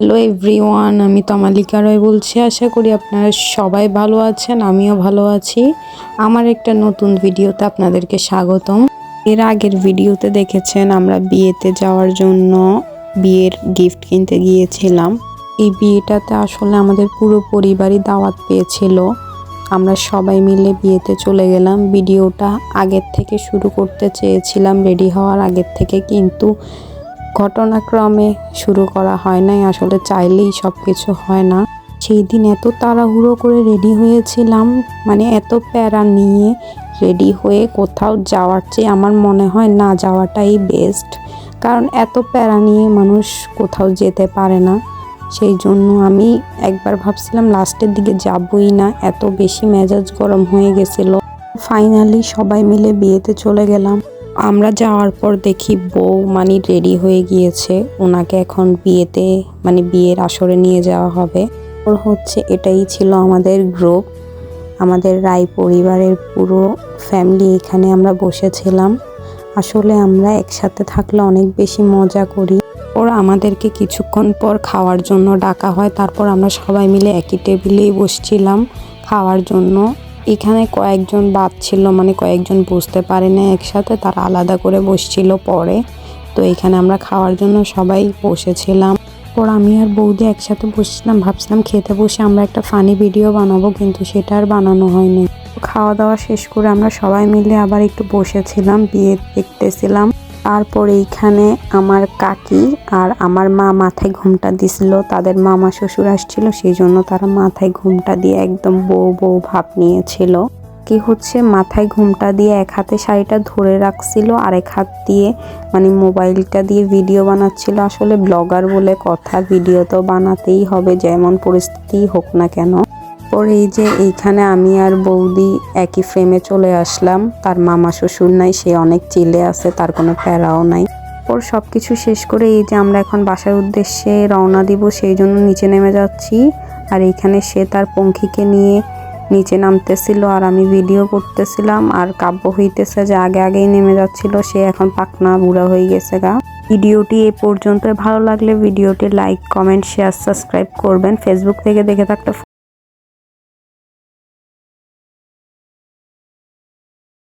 Hello everyone আমি তমালিকা রয় বলছি। আশা করি আপনারা সবাই ভালো আছেন, আমিও ভালো আছি। আমার একটা নতুন ভিডিওতে আপনাদেরকে স্বাগতম। এর আগের ভিডিওতে দেখেছেন আমরা বিয়েতে যাওয়ার জন্য বিয়ের গিফট কিনতে গিয়েছিলাম। এই বিয়েটাতে আসলে আমাদের পুরো পরিবারই দাওয়াত পেয়েছিল। আমরা সবাই মিলে বিয়েতে চলে গেলাম। ভিডিওটা আগের থেকে শুরু করতে চেয়েছিলাম রেডি হওয়ার আগের থেকে। কিন্তু ঘটনাক্রমে শুরু করা হয় নাই, আসলে চাইলেই সব কিছু হয় না। সেই দিন এত তাড়াহুড়ো করে রেডি হয়েছিলাম মানে এত প্যারা নিয়ে রেডি হয়ে কোথাও যাওয়ার চেয়ে আমার মনে হয় না যাওয়াটাই বেস্ট কারণ এত প্যারা নিয়ে মানুষ কোথাও যেতে পারে না। সেই জন্য আমি একবার ভাবছিলাম লাস্টের দিকে যাবই না, এত বেশি মেজাজ গরম হয়ে গেছিল। ফাইনালি সবাই মিলে বিয়েতে চলে গেলাম। আমরা যাওয়ার পর দেখি বউ মানে রেডি হয়ে গিয়েছে। ওনাকে এখন বিয়েতে মানে বিয়ের আসরে নিয়ে যাওয়া হবে। ওর হচ্ছে এটাই ছিল আমাদের গ্রুপ। আমাদের রায় পরিবারের পুরো ফ্যামিলি এখানে আমরা বসেছিলাম। আসলে আমরা একসাথে থাকলে অনেক বেশি মজা করি। ওর আমাদেরকে কিছুক্ষণ পর খাওয়ার জন্য ডাকা হয়। তারপর আমরা সবাই মিলে একই টেবিলেই বসছিলাম খাওয়ার জন্য। এখানে কয়েকজন বাদ ছিল মানে কয়েকজন বুঝতে পারে না একসাথে, তারা আলাদা করে বসছিল পরে। তো এখানে আমরা খাওয়ার জন্য সবাই বসেছিলাম। পর আমি আর বৌদি একসাথে বসছিলাম, ভাবছিলাম খেতে বসে আমরা একটা ফানি ভিডিও বানাবো, কিন্তু সেটা আর বানানো হয়নি। খাওয়া দাওয়া শেষ করে আমরা সবাই মিলে আবার একটু বসেছিলাম, বিয়ে দেখতেছিলাম। তারপর এইখানে আমার কাকি আর আমার মা মাথায় ঘুমটা দিছিল, তাদের মামা শ্বশুর আসছিল, সেই জন্য তারা মাথায় ঘুমটা দিয়ে একদম বউ বউ ভাব নিয়েছিল। কি হচ্ছে? মাথায় ঘুমটা দিয়ে এক হাতে শাড়িটা ধরে রাখছিল আর এক হাত দিয়ে মানে মোবাইলটা দিয়ে ভিডিও বানাচ্ছিল। আসলে ব্লগার বলে কথা, ভিডিও তো বানাতেই হবে, যেমন পরিস্থিতি হোক না কেন। পরে এই যে এইখানে আমি আর বৌদি একই ফ্রেমে চলে আসলাম। তার মামা শ্বশুর নাই, সে অনেক চিলে আছে, তার কোনো প্যারাও নাই। ওর সব কিছু শেষ করে এই যে আমরা এখন বাসার উদ্দেশ্যে রওনা দিব, সেই জন্য নিচে নেমে যাচ্ছি। আর এইখানে সে তার পঙ্খিকে নিয়ে নিচে নামতেছিল আর আমি ভিডিও করতেছিলাম আর কাব্য হইতেছে যে আগে আগেই নেমে যাচ্ছিল, সে এখন পাকনা বুড়া হয়ে গেছে গা। ভিডিওটি এ পর্যন্ত ভালো লাগলে ভিডিওটি লাইক কমেন্ট শেয়ার সাবস্ক্রাইব করবেন। ফেসবুক থেকে দেখে থাকলে